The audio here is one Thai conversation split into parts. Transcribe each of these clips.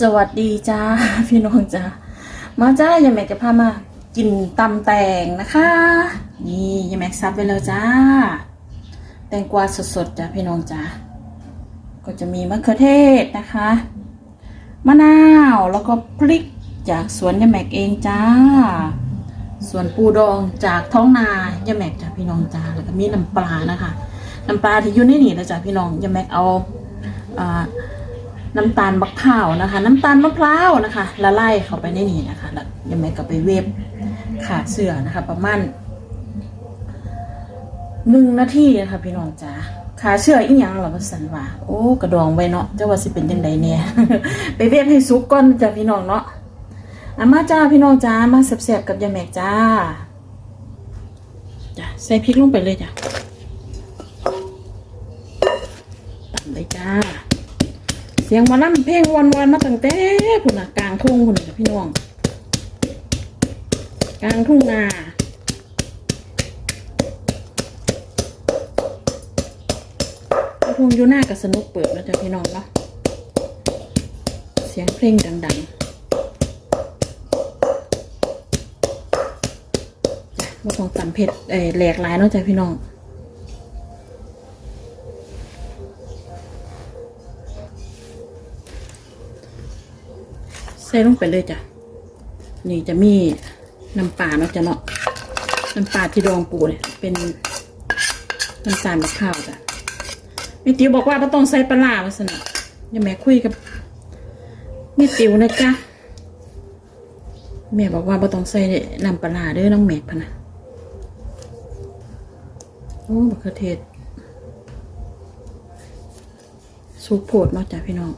สวัสดีจ้าพี่น้องจ้ามาจ้ายายแม็กจะพามากินตำแตงนะคะ นี่ยายแม็กซับไปแล้วจ้า แตงกวาสดๆจ้าพี่น้องจ้าก็จะมีมะเขือเทศนะคะ มะนาวแล้วก็พริกจากสวนยายแม็กเองจ้าส่วนปูดองจากท้องนายายแม็กจ้าพี่น้องจ้าแล้วก็มีน้ำปลานะคะน้ำปลาที่อยู่ในนี่นะจ้าพี่น้องยายแม็กเอาอ่า น้ำตาลมะพร้าวนะคะ น้ำตาลมะพร้าวนะคะละลายเข้าไปในนี้นะคะแล้วยังไม่ก็ไปเวฟขาเสือนะคะ ประมาณหนึ่งนาทีนะคะพี่น้องจ๋าขาเชื่ออีหยังเหรอพัสันว่าโอ้กระดองไว้เนาะเจ้าว่าสิเป็นยังไงเนี่ยไปเวฟให้สุกก่อนจ้าพี่น้องเนาะอามาจ้าพี่น้องจ้ามาแซ่บๆกับยาแม็กจ้าจ้าใส่พริกลงไปเลยจ้าตำเลยจ้า เสียงมาล่ำเพลงวันวันมาตั้งแต่พุ่นน่ะกลางทุ่งพุ่นน่ะพี่น้อง กลางทุ่งนาทุ่งอยู่หน้ากับสนุกเปิดแล้วจ้ะพี่น้องเนาะเสียงเพลงดังๆมาต้องตำเผ็ดเอ่อแหลกหลายเนาะจ้ะพี่น้อง ส่ลงไปเลยจ้ะ นี่จะมีน้ำปลาเนาะจ้ะเนาะ น้ำปลาที่ดองปูเนี่ยเป็นน้ำตาลมะพร้าวจ้ะแม่ติ๋วบอกว่าไม่ต้องใส่ปลาร้าว่าสนะยังแม่คุยกับแม่ติ๋วนะจ๊ะแม่บอกว่าไม่ต้องใส่น้ำปลาร้าเด้อน้องแม่พะนะโอ้บักเขือเทศสุกโพดเนาะจ้ะพี่น้อง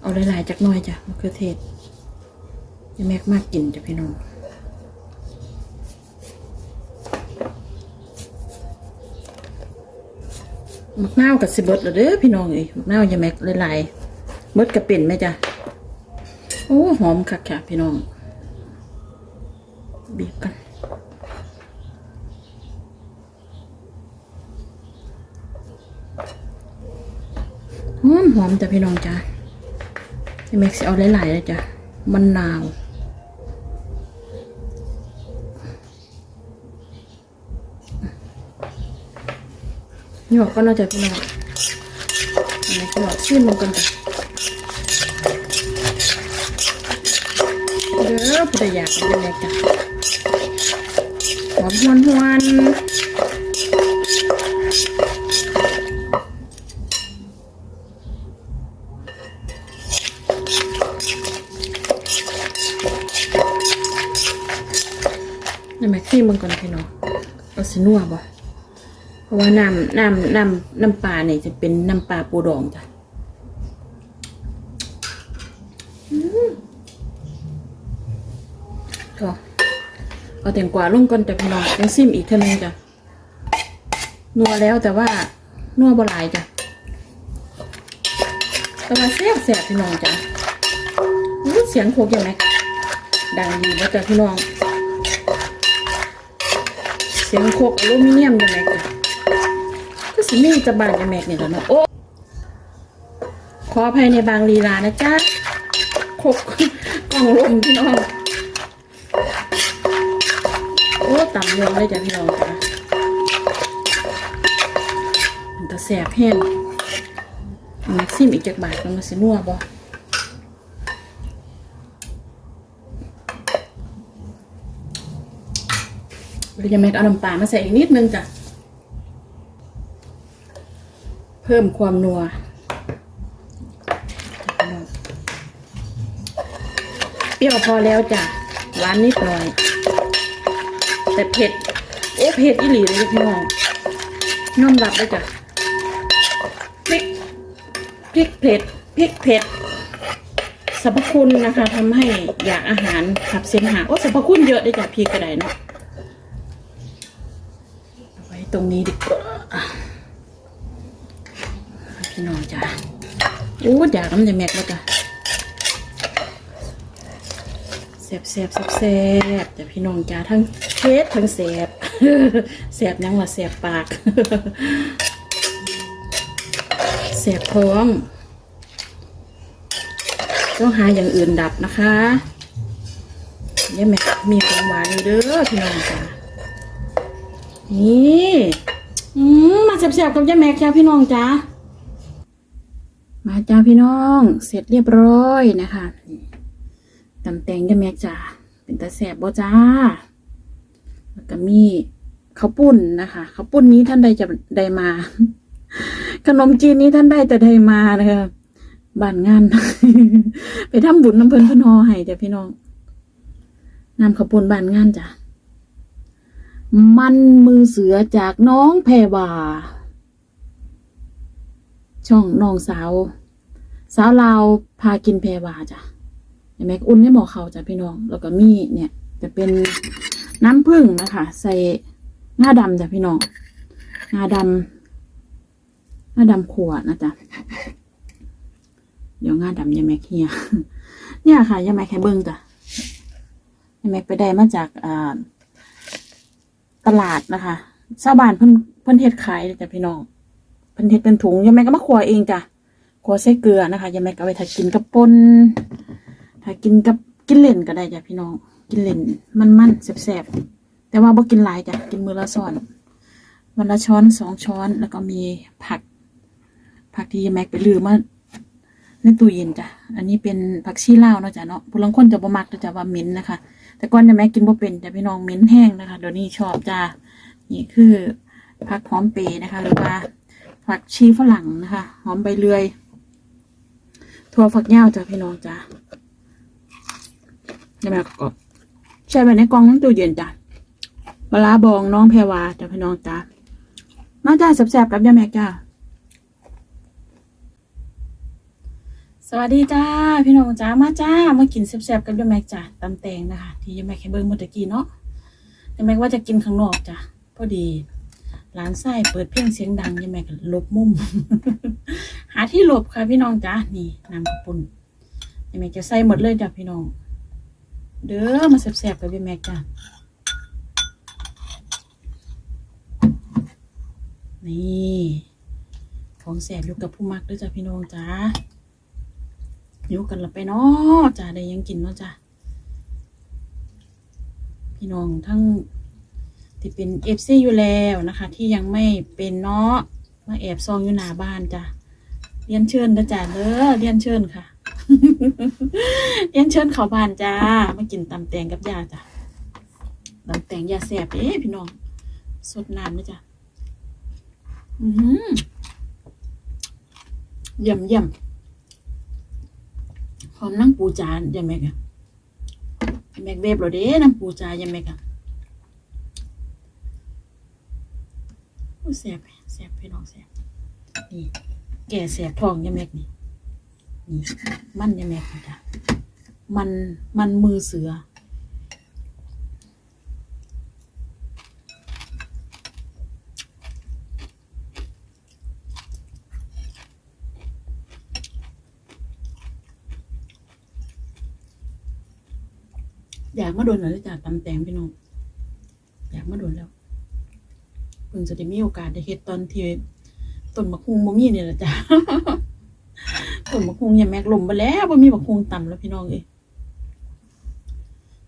เอาหลายๆจากหน้อยจ้ะมะเขือเทศยังแม็กมากกินจ้ะพี่น้องมักนาวกับสิเบิดแล้วเด้อพี่น้องเอ้ยมักนาวยังแม็กหลายๆเบิดกระเป็นไหมจ้ะโอ้หอมคักค่ะพี่น้องบีบกันหอมหอมจ้ะพี่น้องจ้ะ แม็กซ์เอาหลายๆเลยจ้ะมันนาวหยวกก็น่าจะพี่น้องอันนี้ก็ชื่นมันกันจ้ะเด้อผู้ใดอยากเป็นแม็กจ้ะหอมหวนหวนนี่ นี่มันก่อนพี่น้องเอาสินัวบ่เพราะว่าน้ำน้ำน้ำน้ำปลาเนี่ยจะเป็นน้ำปลาปูดองจ้ะอืมก็เอาแตงกวาลงก่อนจ้ะพี่น้องยังซิมอีกเท่านึงจ้ะนัวแล้วแต่ว่านัวบหลายจ้ะแต่ว่าแซ่บแซ่บพี่น้องจ้ะอู้เสียงโคกอย่างไรดังดีแล้วจ้ะพี่น้อง เสียงโคกอลูมิเนียมย่างไรจ้ะก็สิมีจะบานจะแม็กเนี่ยแหละเนาะโอ้ขออภัยในบางลีลานะจ๊ะคกกล่องลมพี่น้องโอ้ต่ำเมืองเลยจ้ะพี่น้องจ้ะมันจะแสบแห้งแม็กซิมอีกจากบาทมันมาสินัวบ่ เราจะแม็กเอาน้ำปลามาใส่อีกนิดนึงจ้ะ เพิ่มความนัวเปรี้ยวพอแล้วจ้ะหวานนิดหน่อย แต่เผ็ด โอ้เผ็ดอีหลีเลยพี่น้องน้อมรับเลยจ้ะพริกพริกเผ็ดพริกเผ็ดสรรพคุณนะคะทำให้อยากอาหารขับเสมหะโอ้สรรพคุณเยอะได้จ้ะพี่กระไดเนาะ ตรงนี้ดีกว่าพี่น้องจ้าโอ้อยากน้ำจะแม็กแล้วจ้ะแสบแสบแสบแสบแต่พี่น้องจ้าทั้งเผ็ดทั้งแสบแสบยังว่าแสบปากแสบท้องต้องหาอย่างอื่นดับนะคะเนี่ยแม่มีของหวานอยู่เด้อพี่น้องจ้า นี่อืมมาแซ่บๆกับยายแม็กจ้าพี่น้องจ้ามาจ้าพี่น้อง เสร็จเรียบร้อยนะคะตำแตงยายแม็กจ้าเป็นตาแซ่บบ่จ้าแล้วก็มีข้าวปุ้นนะคะข้าวปุ้นนี้ท่านใดจะได้มา ขนมจีนนี้ท่านได้แต่ได้มานะคะบ้านงาน ไปทำบุญน้ำเพลินพนอให้จ้ะพี่น้องนำข้าวปุ้นบ้านงานจ้ะ มันมือเสือจากน้องแพรวา ช่องน้องสาว สาวลาวพากินแพรวาจ้ะเห็นไหมอุ่นไม่หมอเขาจ้ะพี่น้อง แล้วก็มีเนี่ย จะเป็นน้ำผึ้งนะคะ ใส่งาดำจ้ะพี่น้องงาดำงาดำขวดนะจ๊ะเดี๋ยวงาดำยาแม็กเฮียเนี่ยค่ะยาแม็กแค่เบิ้งจ้ะยาแม็กไปได้มาจากอ่า ตลาดนะคะชาวบ้านเพิ่นเพิ่นเฮ็ดขายจ้ะพี่น้องเพิ่นเฮ็ดเป็นถุงยาแม็กก็มาขัวเองจ้ะขัวใส่เกลือนะคะยาแม็กเอาไปถ้ากินกับปนถ้ากินกับกินเล่นก็ได้จ้ะพี่น้อง กินเล่นมันมันแสบๆแต่ว่าบ่กินหลายจ้ะกินมือละช้อนวันละช้อนสองช้อนแล้วก็มีผักผักที่แม็กไปลืมมา ในตู้เย็นจ้ะ อันนี้เป็นผักชีลาวเนาะจ้ะเนาะผู้ลางคนจะบ่มักจะว่าเหม็นนะคะ แต่ก่อนจะแม็กกินบ่เป็นจะพี่น้องเหม็นแห้งนะคะ เดี๋ยวนี้ชอบจ้ะนี่คือผักหอมเปรย์นะคะ หรือว่าผักชีฝรั่งนะคะ หอมใบเลื่อย ถั่วฝักยาวจ้ะพี่น้องจ้ะแล้วแม่ก็ใช่ไปในกล่องน้ำตู้เย็นจ้ะปลาร้าบองน้องแพรวาจ้ะพี่น้องจ้ะมาจ้าแซ่บๆกับยาแม่จ้า สวัสดีจ้าพี่น้องจ้ามาจ้ามากินแซ่บๆกับยาแม่จ้าตำแตงนะคะที่ยาแม่แค่เบิ้งเมื่อตะกี้เนาะยาแม่ว่าจะกินข้างนอกจ้ะพอดีร้านไส้เปิดเพลงเสียงดังยาแม่ก็หลบมุม หาที่หลบค่ะพี่น้องจ้านี่น้ำกระปุ่นยาแม่จะใส่หมดเลยจ้ะพี่น้อง เด้อมาแซ่บๆกับพี่แม็กจ้ะนี่ของแซ่บอยู่กับผู้มักด้วยจ้ะพี่น้องจ้า อยู่กันละไปเนาะจ้าได้ยังกินเนาะจ้ะพี่น้องทั้งที่เป็นเอฟซีอยู่แล้วนะคะ ที่ยังไม่เป็นเนาะมาแอบซองอยู่หน้าบ้านจ้ะเรียนเชิญนะจ้ะเด้อเรียนเชิญค่ะเรียนเชิญเขาบ้านจ้ามากินตำแตงกับยาจ้ะตำแตงยาแสบเอ๊พี่น้องสดน้ำนะจ้ะอืมเยี่ยมเยี่ยม หอมนั่งปูจานยาแม็กอะแม็กเวฟเหรอเด้นั่งปูจายาแม็กอะโอ้แสบแสบพี่น้องแสบนี่แก่แสบทองยาแม็กนี่นี่มันยาแม็กนี่จ้ะมันมันมือเสือ อยากมาโดนแล้วจ้ะตำแตงพี่น้องอยากมาโดนแล้วเพิ่งจะได้มีโอกาสได้เฮ็ดตอนที่ต้นมะคุงบ่มีเนี่แหละจ้ะต้นมะคุงเนี่ยแม็กลมไปแล้วบ่มีมะคุงต่ำแล้วพี่น้องเอ้ย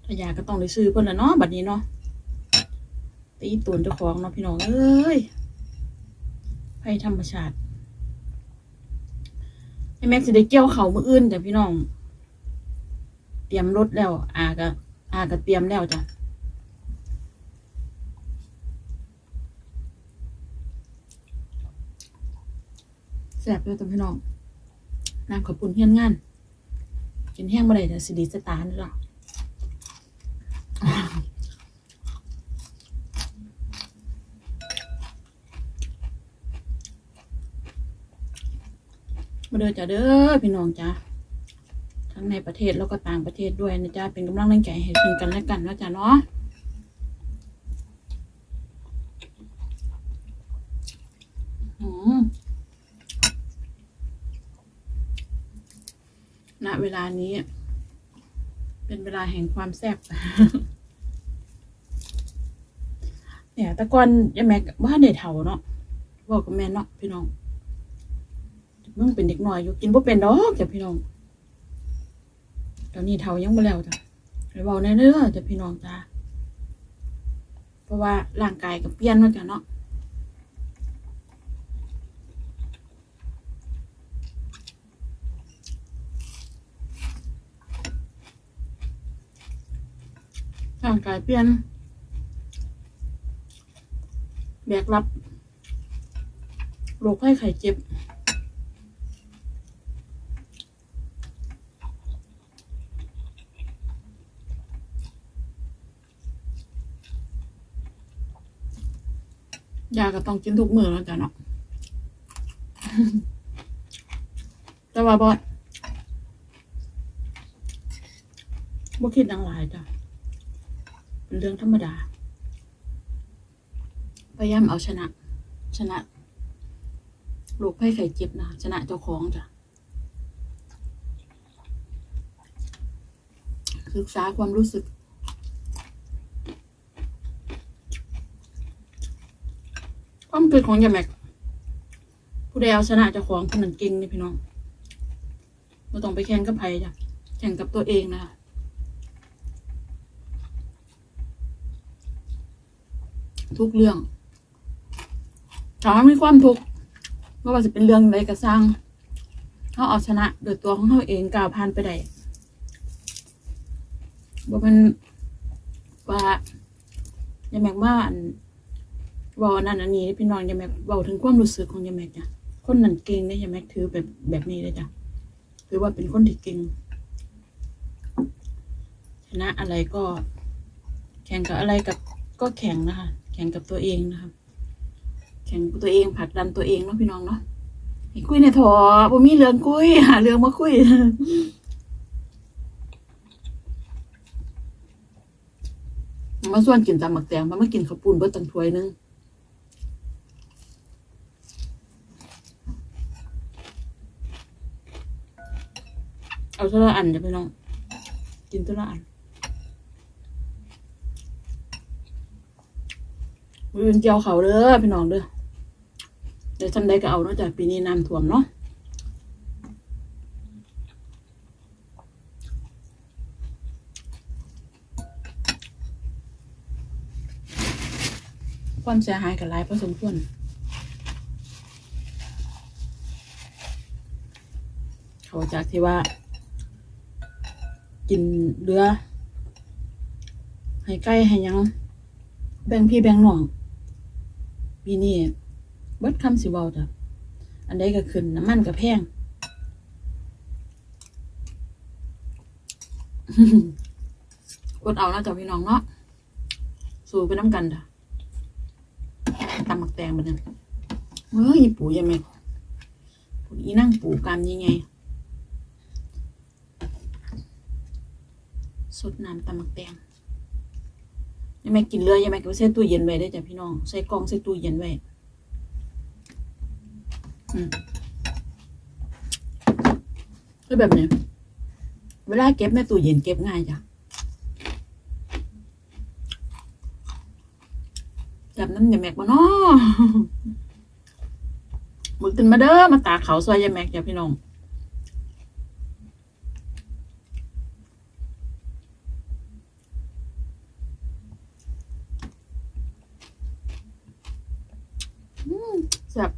ถ้าอยากก็ต้องได้ซื้อเพิ่นละเนาะบัดนี้เนาะตีตูนเจ้าของเนาะพี่น้องเอ้ยภัยธรรมชาติไอ้แม็กสิได้เกี่ยวเขามืออื่นจ้ะพี่น้อง เตรียมรถแล้วอาก็ อาก็เตรียมแล้วจ้ะแซ่บเลยจ้ะพี่น้องน้ำขอบคุณเฮียนงาน กินแห้งบ่ได้แต่สิดีสตาร์นี่ล่ะมาเด้อจ้ะเด้อพี่น้องจ้ะ ทั้งในประเทศแล้วก็ต่างประเทศด้วยนะจ๊ะเป็นกำลังแรงใจให้ถึงกันและกันนะจ๊ะเนาะอืมณเวลานี้ เป็นเวลาแห่งความแซ่บเนี่ยต่ก่อนยายแม็กว่าเด็ดเฒ่าเนาะบอกกับแม่เนาะพี่น้องมึงเป็นเด็กน้อยอยู่กินบ่เป็นดอกจ้ะพี่น้อง ตอนนี้เทายังบ่แล้วจ้ะไปเว้าในเด้อจะพี่น้องจ้าเพราะว่าร่างกายก็เปลี่ยนเนาจ้ะเนาะร่างกายเปลี่ยนแบกรับโรคไข้ไข้เจ็บ ยาก็ต้องกินทุกมื้อแล้วจ้ะเนาะ แต่ว่าบ่บ่คิดหยังหลายจ้ะ เป็นเรื่องธรรมดา พยายามเอาชนะ ชนะโรคภัยไข้เจ็บนะ ชนะเจ้าของจ้ะ ศึกษาความรู้สึก ความคิดของยาแม็ก ผู้ใดเอาชนะเจ้าของคนนั้นเก่งนี่พี่น้องไม่ต้องไปแข่งกับใครจ้ะแข่งกับตัวเองนะคะทุกเรื่องถามว่ามีความทุกข์ไม่ว่าจะเป็นเรื่องใดก็สร้างเขาเอาชนะโดยตัวของเขาเองก้าวผ่านไปได้บ่เป็นว่าอย่าแม็กว่าอัน วอนนั้นอันนี้พี่น้องยาแม็กเบาถึงความรู้สึกของยาแม็กจ้ะคนนั้นเก่งได้ยาแม็กถือแบบแบบนี้เลยจ้ะถือว่าเป็นคนที่เก่งชนะอะไรก็แข่งกับอะไรกับก็แข่งนะคะ แข่งกับตัวเองนะคะแข่งกับตัวเองผลักดันตัวเองเนาะพี่น้องเนาะให้คุยในถอบ่มีเรื่องคุยหาเรื่องมาคุยมาส่วนกินตำหมักแตงมามากินข้าวปุ้นเบิดตังถ้วยนึง เอาเท่าละอันเดี๋ยวพี่น้อง กินเท่าละอันมือเป็นเจียวเขาเด้อพี่น้องเด้อเดี๋ยวทำได้ก็เอาเนาะจากปีนี้น้ำท่วมเนาะความเสียหายกับหลายพอสมควรเขาจากที่ว่า กินเรือให้ใกล้ให้ยัง แบ่งพี่แบ่งน้องปีนี้เบิดคำสิเว้าจ้ะอันใดก็ขึ้นน้ำมันก็แพงอดเอานะจ๊ะพี่น้องเนาะสู้ไปน้ำกันจ้ะตำหมักแตงบัดนั้นเฮ้ยปู่ยังไงปู่อีนั่งปู่กันยังไง สดน้ำตำมักแตงยังไม่กินเรือยยังไม่ก็ใส่ตู้เย็นไว้ได้จ้ะพี่น้อง ใส่กล่องใส่ตู้เย็นไว้ก็แบบนี้ เวลาเก็บในตู้เย็นเก็บง่ายจ้ะจับน้ำยาแม็กมาเนาะมึกตื่นมาเด้อมาตาเขาวซอยยาแม็กจ้ะพี่น้อง แซ่บ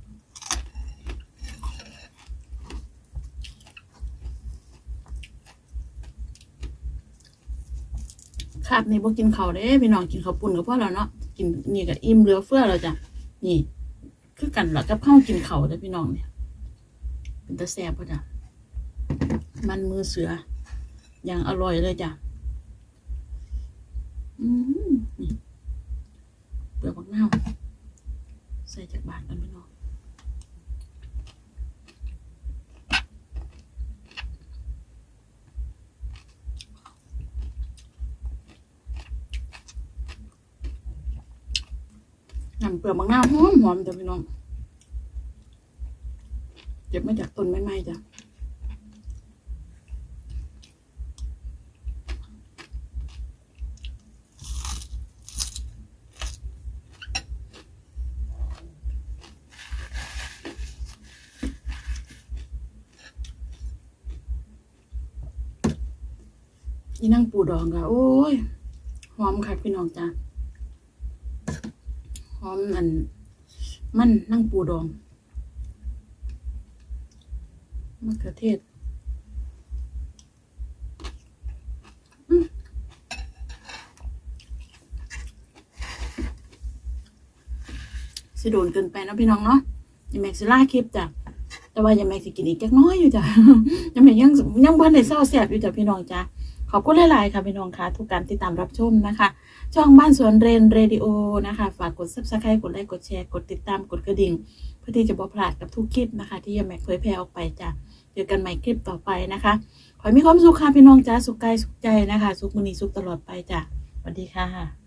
ครับนี่บ่กินเขาเด้พี่น้องกินข้าวปุ้นก็พอแล้วเนาะกินนี่ก็อิ่มเหลือเฟือแล้วจ้ะนี่ คือกันแล้วกับข้าวกินเขาเด้พี่น้องเนี่ย เป็นตาแซ่บป่ะจ้ะมันมือเสืออย่างอร่อยเลยจ้ะอืมนี่เปลือกผักเน่าว ใส่จากบาทกันพี่น้องน้ำเปลือกมะนาวหอมหอมจ้ะพี่น้องเก็บมาจากต้นไม้ไม้จ้ะ อีนั่งปูดองค่ะโอ้ยหอมค่ะพี่น้องจ้าหอมอัน มันนั่งปูดองมะเขือเทศอืมสิโดนเกินไปนะพี่น้องเนาะยายแม็กซิล่าคลิปจ้ะแต่ว่ายายแม็กสิกินอีกจักน้อยอยู่จ้ะยายแม็กยังยังบ้านในเศร้าแสบอยู่จ้ะพี่น้องจ้ะ ขอบคุณหลาย ๆ ค่ะพี่น้องค่ะทุกการติดตามรับชมนะคะช่องบ้านสวนเรนเรดิโอนะคะฝากกด subscribe กดไลค์กดแชร์กดติดตามกดกระดิ่ง เพื่อที่จะบ่พลาดกับทุกคลิปนะคะ ที่ยายแม็กเผยแพร่ออกไปจ้ะเจอกันใหม่คลิปต่อไปนะคะ ขอให้มีความสุขค่ะพี่น้องจ้าสุขกายสุขใจนะคะ สุขมือนีสุขตลอดไปจ้ะสวัสดีค่ะ